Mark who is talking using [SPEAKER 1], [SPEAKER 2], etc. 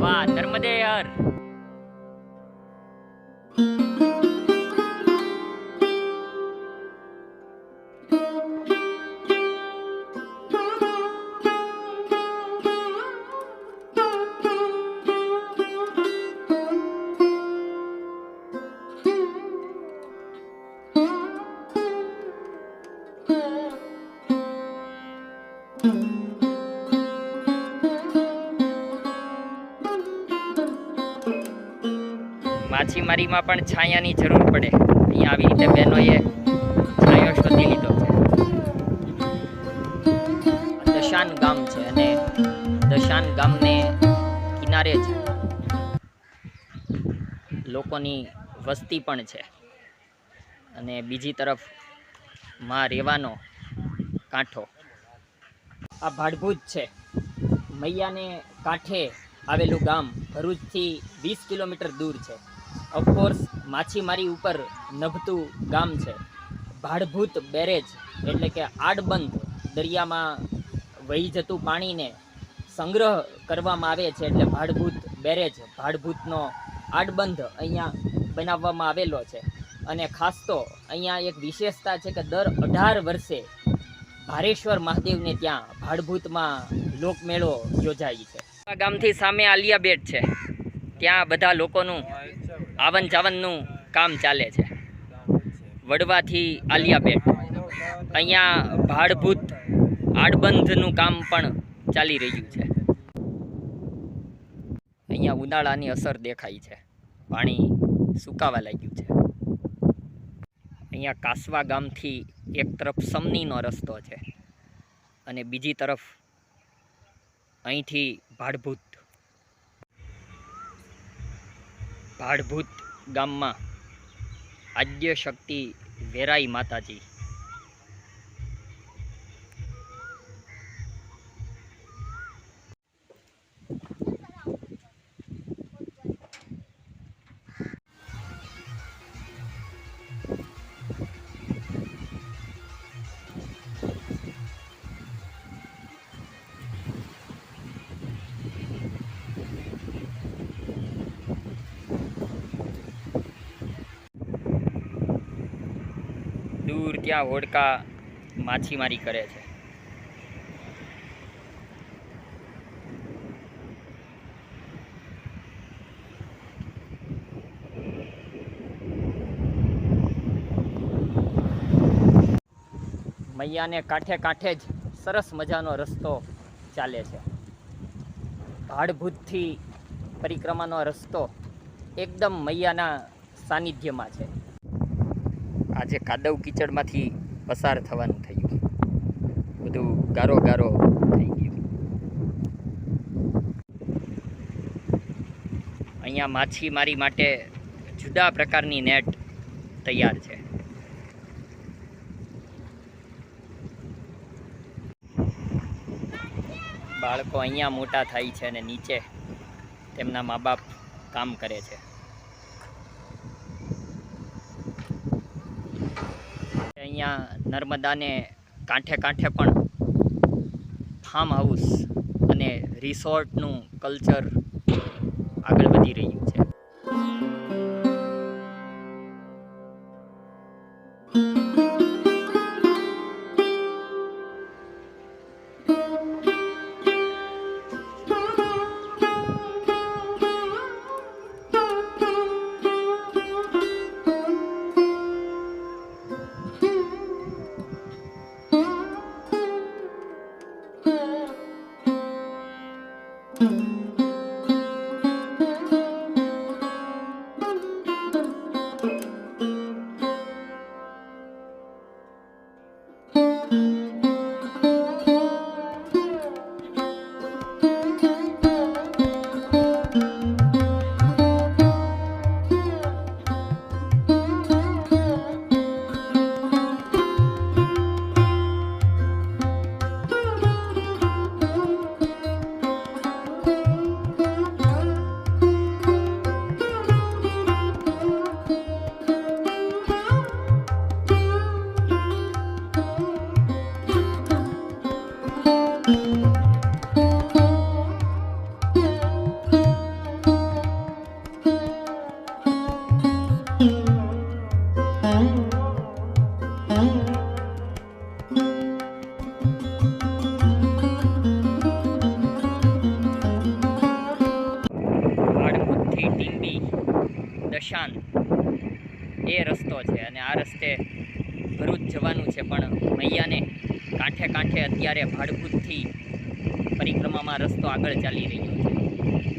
[SPEAKER 1] વાહ નર્મદે યાર માછીમારીમાં પણ છાયાની જરૂર પડે. અહીંયા આવી રીતે બહેનોએ છાયો શોધી લીધો છે. દશાન ગામ છે અને દશાન ગામને કિનારે જ લોકોની વસ્તી પણ છે. અને બીજી તરફમાં રેવાનો કાંઠો. આ ભાડભૂત છે. મૈયાને કાંઠે આવેલું ગામ ભરૂચથી વીસ કિલોમીટર દૂર છે. ઓફકોર્સ માછીમારી ઉપર નભતું ગામ છે. ભાડભૂત બેરેજ એટલે કે આડબંધ દરિયામાં વહી જતું પાણીને સંગ્રહ કરવામાં આવે છે એટલે ભાડભૂત બેરેજ, ભાડભૂતનો આડબંધ અહીંયા બનાવવામાં આવેલો છે. અને ખાસ તો અહીંયા એક વિશેષતા છે કે દર અઢાર વર્ષે ભારેશ્વર મહાદેવને ત્યાં ભાડભૂતમાં લોકમેળો યોજાય છે. ગામથી સામે આલિયા બેટ છે. ત્યાં બધા લોકોનું આવન જાવનનું કામ ચાલે છે. વડવાથી આલિયા બેટ. અહીંયા ભાડભૂત આડબંધનું કામ પણ ચાલી રહ્યું છે. અહીંયા ઉનાળાની અસર દેખાય છે. પાણી સુકાવા લાગ્યું છે. અહીંયા કાસવા ગામથી એક તરફ સમનીનો રસ્તો છે અને બીજી તરફ અહીંથી ભાડભૂત ભાડભૂત ગામમાં આદ્ય શક્તિ વેરાઈ માતાજી. દૂર ત્યાં હોડકા માછીમારી કરે છે? મૈયાને કાંઠે કાંઠે જ સરસ મજાનો રસ્તો ચાલે છે. ભાડભૂતથી પરિક્રમાનો રસ્તો એકદમ મૈયાના સાનિધ્યમાં છે. આજે કાદવ કીચડમાંથી પસાર થવાનું થયું બધું ગારો ગારો થઈ ગયું. અહીંયા માછીમારી માટે જુદા પ્રકારની નેટ તૈયાર છે. બાળકો અહીંયા મોટા થાય છે અને નીચે તેમના મા બાપ કામ કરે છે. અહીંયા નર્મદાને કાંઠે કાંઠે પણ ફાર્મ હાઉસ અને રિસોર્ટનું કલ્ચર આગળ વધી રહ્યું છે. રસ્તો છે અને આ રસ્તે ભરૂચ જવાનું છે, પણ મૈયાને કાંઠે કાંઠે અત્યારે ભાડભૂતથી પરિક્રમામાં રસ્તો આગળ ચાલી રહ્યો છે.